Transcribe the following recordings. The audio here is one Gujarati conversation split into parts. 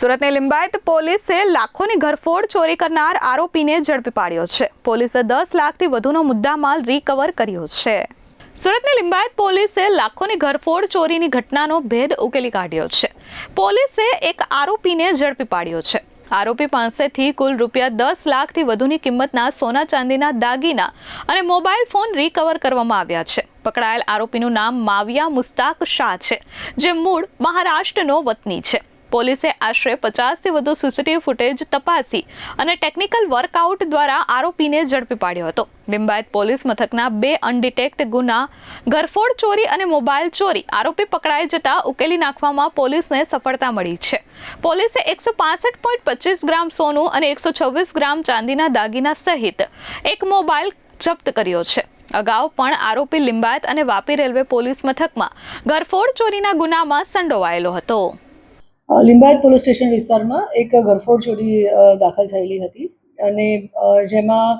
સુરતની લિંબાયત પોલીસે લાખોની ઘરફોડ ચોરી કરનાર આરોપીને ઝડપી પાડ્યો છે. પોલીસે દસ લાખથી વધુનો મુદ્દામાલ રિકવર કર્યો છે. સુરતની લિંબાયત પોલીસે લાખોની ઘરફોડ ચોરીની ઘટનાનો ભેદ ઉકેલી કાઢ્યો છે. પોલીસે એક આરોપીને ઝડપી પાડ્યો છે. આરોપી પાસેથી કુલ રૂપિયા દસ લાખથી વધુની કિંમતના સોના ચાંદીના દાગીના અને મોબાઈલ ફોન રિકવર કરવામાં આવ્યા છે. પકડાયેલ આરોપીનું નામ માવિયા મુસ્તાક શાહ છે, જે મૂળ મહારાષ્ટ્રનો વતની છે. પોલીસે આશરે પચાસથી વધુ સીસીટીવી ફૂટેજ તપાસી અને ટેકનિકલ વર્કઆઉટ દ્વારા આરોપીને ઝડપી પાડ્યો હતો. લિંબાયત પોલીસ મથકના બે અનડિટેક્ટ ગુના, ઘરફોડ ચોરી અને મોબાઈલ ચોરી આરોપી પકડાઈ જતા ઉકેલી નાખવામાં પોલીસને સફળતા મળી છે. પોલીસે એકસો પાસઠ પોઈન્ટ પચીસ ગ્રામ સોનું અને એકસો છવ્વીસ ગ્રામ ચાંદીના દાગીના સહિત એક મોબાઈલ જપ્ત કર્યો છે. અગાઉ પણ આરોપી લિંબાયત અને વાપી રેલવે પોલીસ મથકમાં ઘરફોડ ચોરીના ગુનામાં સંડોવાયેલો હતો. લિંબાયત પોલીસ સ્ટેશન વિસ્તારમાં એક ગરફોડ ચોરી દાખલ થયેલી હતી. અને જેમાં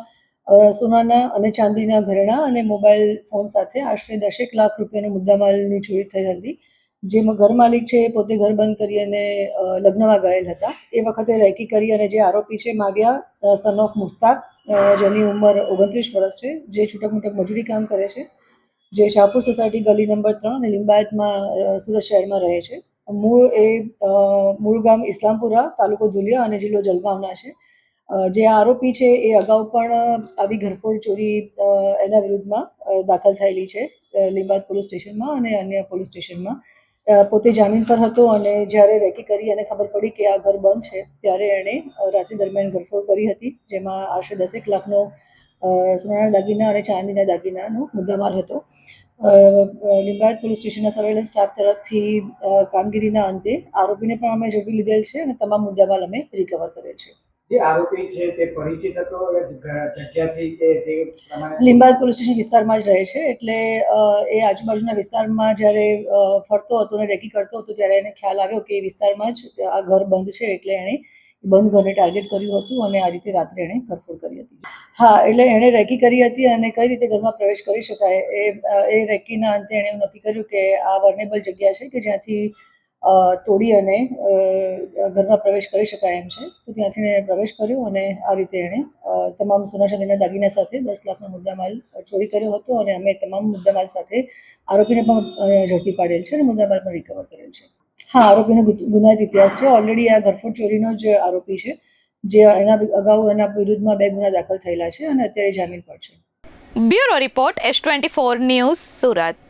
સોનાના અને ચાંદીના ઘરેણાં અને મોબાઈલ ફોન સાથે આશરે દસેક લાખ રૂપિયાનો મુદ્દામાલની ચોરી થઈ હતી. જેમાં ઘર માલિક છે પોતે ઘર બંધ કરી અને લગ્નમાં ગયેલ હતા. એ વખતે રેકી કરી અને જે આરોપી છે માવ્યા સન ઓફ મુસ્તાક જેની ઉંમર ઓગણત્રીસ વર્ષ છે, જે છૂટક મૂટક મજૂરી કામ કરે છે, જે શાહપુર સોસાયટી ગલી નંબર ત્રણ અને લિંબાયતમાં સુરત શહેરમાં રહે છે. મૂળ એ મૂળ ગામ ઇસ્લામપુરા, તાલુકો ધુલિયા અને જિલ્લો જલગાંવના છે. જે આરોપી છે એ અગાઉ પણ આવી ઘરફોડ ચોરી એના વિરુદ્ધમાં દાખલ થયેલી છે લીંબાદ પોલીસ સ્ટેશનમાં અને અન્ય પોલીસ સ્ટેશનમાં. પોતે જામીન પર હતો અને જ્યારે રેકી કરી અને ખબર પડી કે આ ઘર બંધ છે, ત્યારે એણે રાત્રિ દરમિયાન ઘરફોડ કરી હતી, જેમાં આશરે દસેક લાખનો સોનાના દાગીના અને ચાંદીના દાગીનાનો મુદ્દામાલ હતો. લિંબાયત પોલીસ સ્ટેશનના સર્વેલન્સ સ્ટાફ તરફથી કામગીરીના અંતે આરોપીને પણ અમે ઝડપી લીધેલ છે અને તમામ મુદ્દામાલ અમે રિકવર કરેલ છે. જે આરોપી છે તે પરિચિત હતો જગ્યાથી કે તે લીંબાદ પોલીસ સ્ટેશન વિસ્તારમાં જ રહે છે એટલે એ આજુબાજુના વિસ્તારમાં જ્યારે ફરતો હતો અને રેકી કરતો હતો ત્યારે એને ખ્યાલ આવ્યો કે એ વિસ્તારમાં જ આ ઘર બંધ છે એટલે એણે બંધ ઘરને ટાર્ગેટ કર્યું હતું અને આ રીતે રાત્રે એણે કરફોડ કરી હતી. હા, એટલે એણે રેકી કરી હતી અને કઈ રીતે ઘરમાં પ્રવેશ કરી શકાય એ એ રેકીના અંતે એણે નક્કી કર્યું કે આ વર્નેબલ જગ્યા છે કે જ્યાંથી તોડી અને ઘરમાં પ્રવેશ કરી શકાય એમ છે. તો ત્યાંથી એણે પ્રવેશ કર્યો અને આ રીતે એણે તમામ સોના ચાંદીના દાગીના સાથે દસ લાખનો મુદ્દામાલ ચોરી કર્યો હતો અને અમે તમામ મુદ્દામાલ સાથે આરોપીને પણ ઝડપી પાડેલ છે અને મુદ્દામાલ પણ રિકવર કરેલ છે. હા, આરોપીનો ગુનાહિત ઇતિહાસ છે. ઓલરેડી આ ઘરફોડ ચોરીનો જ આરોપી છે, જે એના અગાઉ એના વિરુદ્ધમાં બે ગુના દાખલ થયેલા છે અને અત્યારે જામીન પર છે. Bureau report, S twenty four news Surat.